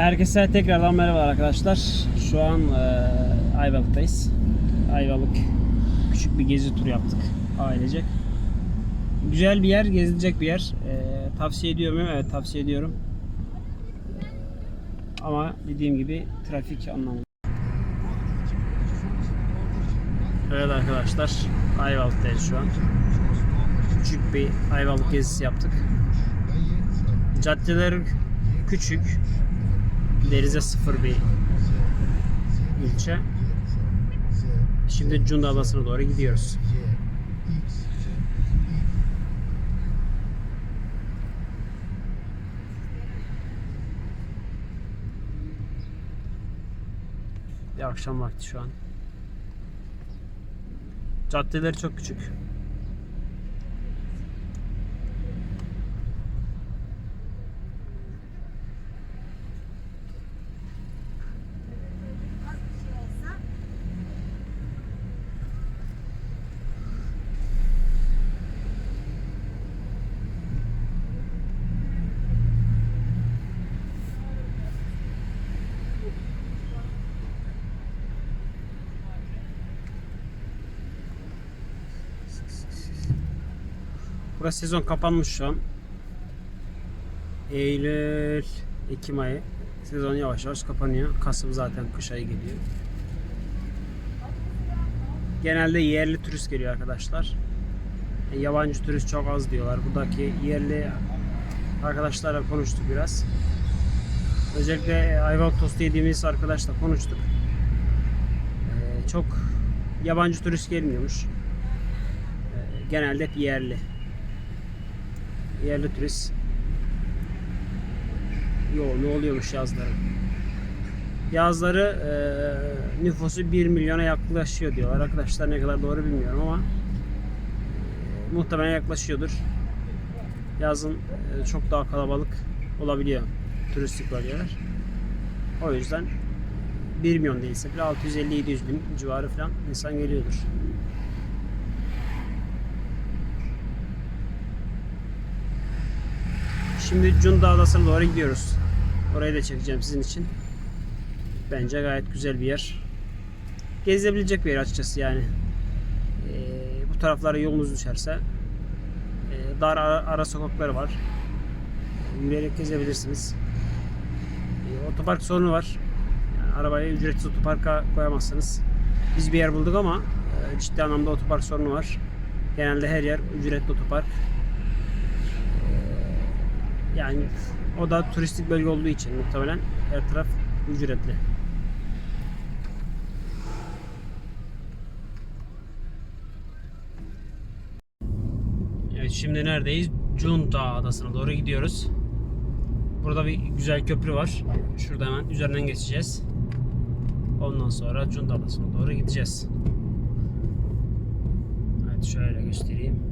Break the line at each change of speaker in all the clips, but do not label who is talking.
Herkese tekrardan merhaba arkadaşlar. Şu an e, Ayvalık'tayız. Ayvalık küçük bir gezi turu yaptık ailecek. Güzel bir yer, gezilecek bir yer. E, tavsiye ediyor muyum? Evet tavsiye ediyorum. Ama dediğim gibi trafik anlamında. Evet arkadaşlar Ayvalık'tayız şu an. Küçük bir Ayvalık gezisi yaptık. Caddeler küçük. Denize sıfır bir ilçe. Şimdi Cunda Adası'na doğru gidiyoruz. Bir akşam vakti şu an. Caddeleri çok küçük. Burası sezon kapanmış şu an. Eylül, Ekim ayı. Sezon yavaş yavaş kapanıyor. Kasım zaten kış ayı geliyor. Genelde yerli turist geliyor arkadaşlar. E, Yabancı turist çok az diyorlar. Buradaki yerli arkadaşlarla konuştuk biraz. Özellikle ayvalık tostu yediğimiz arkadaşla konuştuk. E, Çok yabancı turist gelmiyormuş. E, Genelde hep yerli yerli turist yoğun oluyormuş yazları. Yazları e, nüfusu 1 milyona yaklaşıyor diyorlar. Arkadaşlar ne kadar doğru bilmiyorum ama e, muhtemelen yaklaşıyordur. Yazın e, çok daha kalabalık olabiliyor turistik bölgeler. O yüzden 1 milyon değilse bile 650-700 bin civarı falan insan geliyordur. Şimdi Cunda Adası'na doğru gidiyoruz. Orayı da çekeceğim sizin için. Bence gayet güzel bir yer. Gezilebilecek bir yer açıkçası yani. Ee, bu taraflara yolunuz düşerse e, dar ara, ara sokakları var. Yürüyerek gezebilirsiniz. E, otopark sorunu var. Yani arabayı ücretsiz otoparka koyamazsınız. Biz bir yer bulduk ama e, ciddi anlamda otopark sorunu var. Genelde her yer ücretli otopark. Yani o da turistik bölge olduğu için muhtemelen her taraf ücretli. Evet şimdi neredeyiz? Junta Adası'na doğru gidiyoruz. Burada bir güzel köprü var. Şurada hemen üzerinden geçeceğiz. Ondan sonra Junta Adası'na doğru gideceğiz. Evet şöyle göstereyim.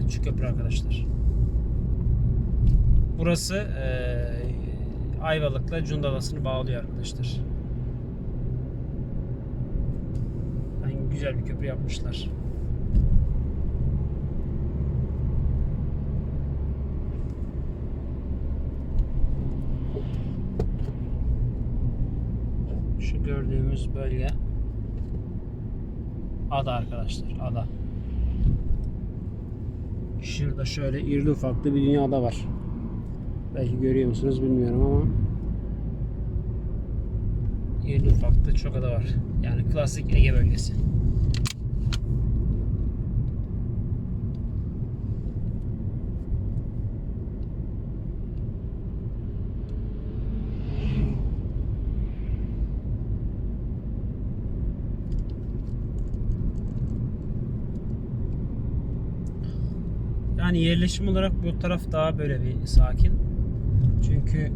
Evet arkadaşlar. Burası eee Ayvalık'la Cunda Adası'nı bağlıyor arkadaşlar. Yani güzel bir köprü yapmışlar. Şu gördüğümüz bölge ada arkadaşlar. Ada. Şurada şöyle irili ufaklı bir dünyada var. Belki görüyor musunuz bilmiyorum ama irili ufaklı çok ada var. Yani klasik Ege bölgesi. Yani yerleşim olarak bu taraf daha böyle bir sakin. Çünkü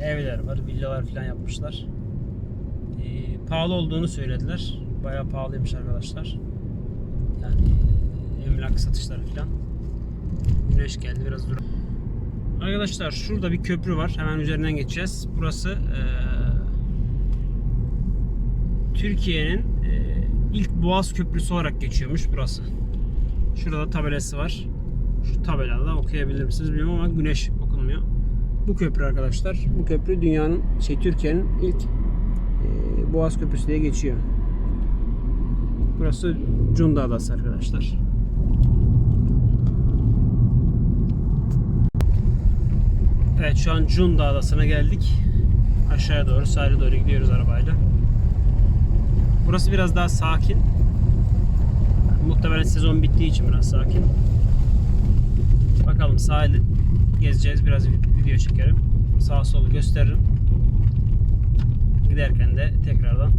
e, evler var, villalar falan yapmışlar. E, pahalı olduğunu söylediler. Bayağı pahalıymış arkadaşlar. Yani e, emlak satışları falan. Güneş geldi biraz dur. Arkadaşlar şurada bir köprü var. Hemen üzerinden geçeceğiz. Burası e, Türkiye'nin e, ilk Boğaz Köprüsü olarak geçiyormuş burası. Şurada tabelası var. Şu tabelada okuyabilir misiniz bilmiyorum ama güneş okunmuyor. Bu köprü arkadaşlar. Bu köprü dünyanın şey Türkiye'nin ilk e, Boğaz Köprüsü diye geçiyor. Burası Cunda Adası arkadaşlar. Evet şu an Cunda Adası'na geldik. Aşağıya doğru, sahile doğru gidiyoruz arabayla. Burası biraz daha sakin. Muhtemelen sezon bittiği için biraz sakin. Bakalım sahilde gezeceğiz. Biraz video çekerim. Sağ solu gösteririm. Giderken de tekrardan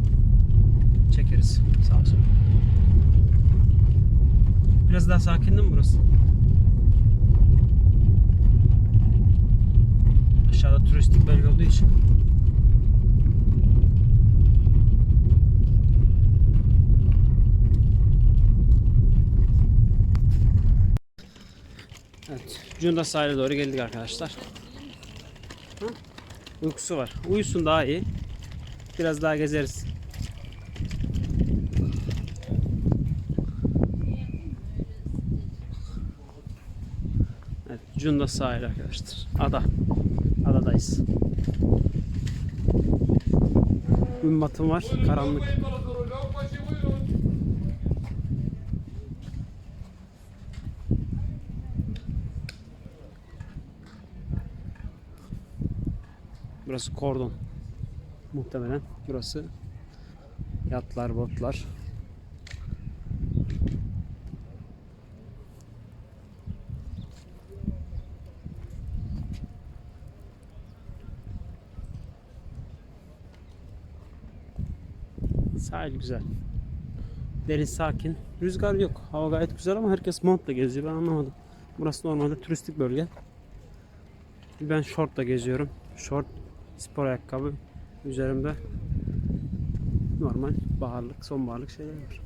çekeriz sağ sol. Biraz daha sakin değil mi burası? Aşağıda turistik bölge olduğu için. Evet. Cunda sahile doğru geldik arkadaşlar. Hı? Uykusu var. Uyusun daha iyi. Biraz daha gezeriz. Evet, Cunda sahil arkadaşlar. Ada. Adadayız. Gün batımı var. Karanlık. Burası kordon. Muhtemelen burası yatlar, botlar. Sahil güzel. Deniz sakin. Rüzgar yok. Hava gayet güzel ama herkes montla geziyor. Ben anlamadım. Burası normalde turistik bölge. Ben şortla geziyorum. Şort, spor ayakkabı üzerimde normal baharlık, sonbaharlık şeyler var.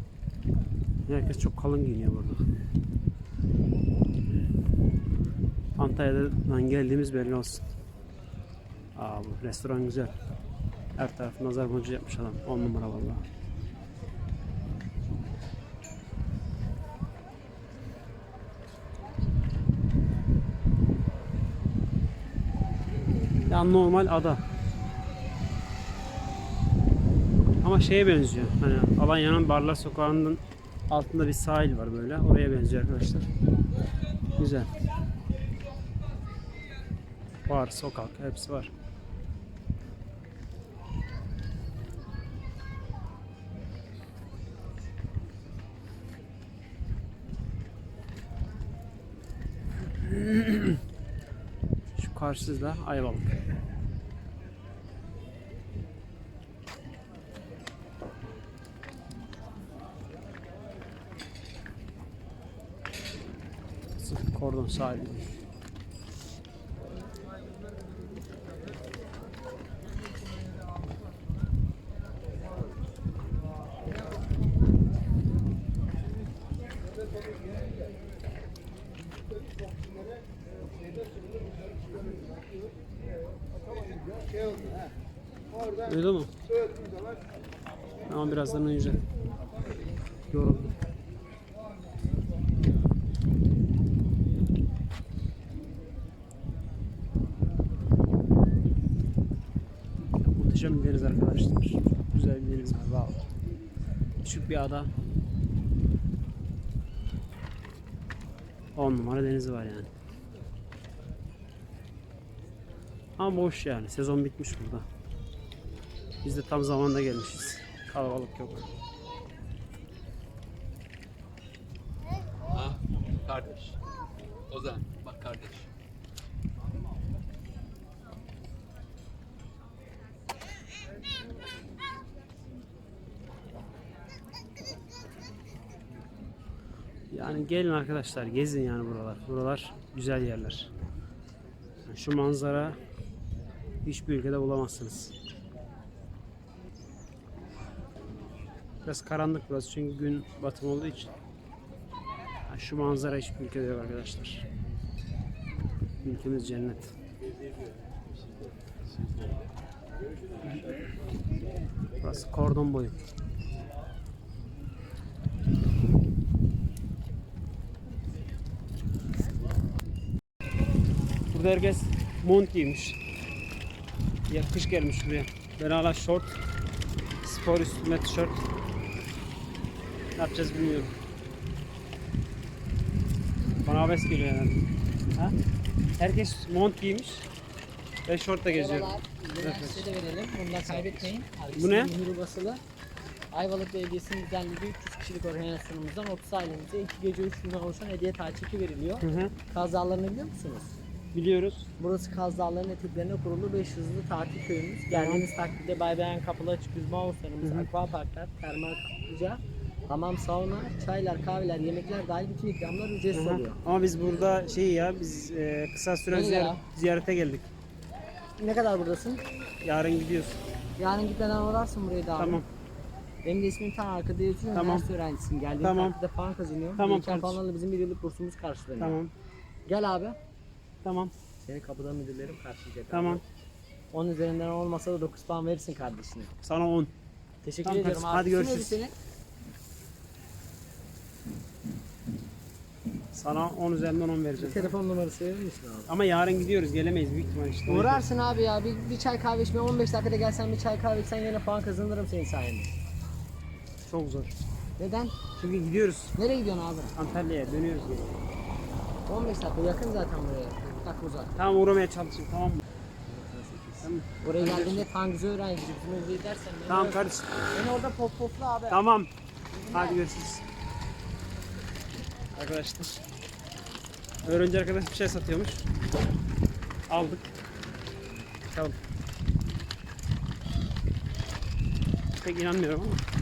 Herkes çok kalın giyiniyor burada. Antalya'dan geldiğimiz belli olsun. Aa bu restoran güzel. Her tarafı nazar boncuğu yapmış adam. 10 numara vallahi. Ya normal ada. Ama şeye benziyor. Hani Alanya'nın Barlar Sokağı'nın altında bir sahil var böyle. Oraya benziyor arkadaşlar. Güzel. Var, sokak, hepsi var. Karşıda Ayvalık. Kordon sahili. Uyudu mu? Ama birazdan uyuyacak. Yoruldum. Muhteşem bir deniz arkadaşlar. Güzel bir deniz var. Wow. Küçük bir ada. 10 numara denizi var yani. Ama boş yani. Sezon bitmiş burada. Biz de tam zamanda gelmişiz. Kalabalık yok.
Ha kardeş. Ozan bak kardeş.
Yani gelin arkadaşlar gezin yani buralar. Buralar güzel yerler. Yani şu manzara hiçbir ülkede bulamazsınız. Biraz karanlık burası çünkü gün batım olduğu için. Şu manzara hiçbir ülkede yok arkadaşlar. Ülkemiz cennet. Burası kordon boyu. Burada herkes mont giymiş. Ya kış gelmiş buraya. Ben hala short. Spor üstüme tişört. Ne yapacağız bilmiyorum. Bana abes geliyor yani. Ha? Herkes mont giymiş. Ben şortla geziyorum.
Merhabalar. Yine size de verelim. Bunu da kaybetmeyin.
Bu ne?
Mühürü basılı. Ayvalık Belediyesi'nin düzenlediği 300 kişilik organizasyonumuzdan 30 ailemize 2 gece 3 günden oluşan hediye taçiki veriliyor.
Hı hı.
Kaz Dağları'nı biliyor musunuz?
Biliyoruz.
Burası Kaz Dağları'nın eteklerine kurulu 5 hızlı tatil köyümüz. Geldiğiniz takdirde Baybayan Kapılı Açık Yüzme Havuzlarımız, akvaparklar, termal kaplıca, hamam, sauna, çaylar, kahveler, yemekler dahil bütün ikramlar ücretsiz oluyor.
Ama biz burada şey ya biz e, kısa süre
Nereye
ziyar-
ya?
ziyarete geldik.
Ne kadar buradasın?
Yarın gidiyoruz.
Yarın gitmeden uğrarsın buraya da abi.
Tamam.
Benim de ismim tam arkada yazıyor.
Tamam.
Üniversite öğrencisiyim. Geldiğim
Tamam.
takdirde puan kazanıyorum.
Tamam
imkan
kardeşim.
puanlarla bizim bir yıllık bursumuz karşılanıyor.
Tamam.
Gel abi.
Tamam.
Seni kapıda müdürlerim karşılayacak.
Tamam.
Abi. 10 üzerinden olmasa da 9 puan verirsin kardeşine.
Sana 10.
Teşekkür
Tamam
ediyorum
kardeşim,
abi.
hadi
İsim neydi
görüşürüz.
senin?
Sana 10 üzerinden 10
Bir
vereceğim.
telefon numarası verir misin abi?
Ama yarın gidiyoruz. Gelemeyiz büyük ihtimal işte.
Uğrarsın abi ya. Bir, bir çay kahve içmeye 15 dakikada gelsen bir çay kahve içsen yine puan kazanırım senin sayende.
Çok zor.
Neden?
Çünkü gidiyoruz.
Nereye gidiyorsun abi?
Antalya'ya dönüyoruz geri.
15 dakika yakın zaten buraya. 40 dakika uzak.
Tamam uğramaya çalışayım tamam mı? Tamam.
Buraya geldiğinde Tangüz'ü öğrenci. Bizim öyle dersen beni,
Tamam
öğren-
kardeşim.
beni orada pop poplu abi.
Tamam. Hadi görüşürüz. Arkadaşlar. Öğrenci arkadaş bir şey satıyormuş. Aldık. Bakalım. Pek inanmıyorum ama.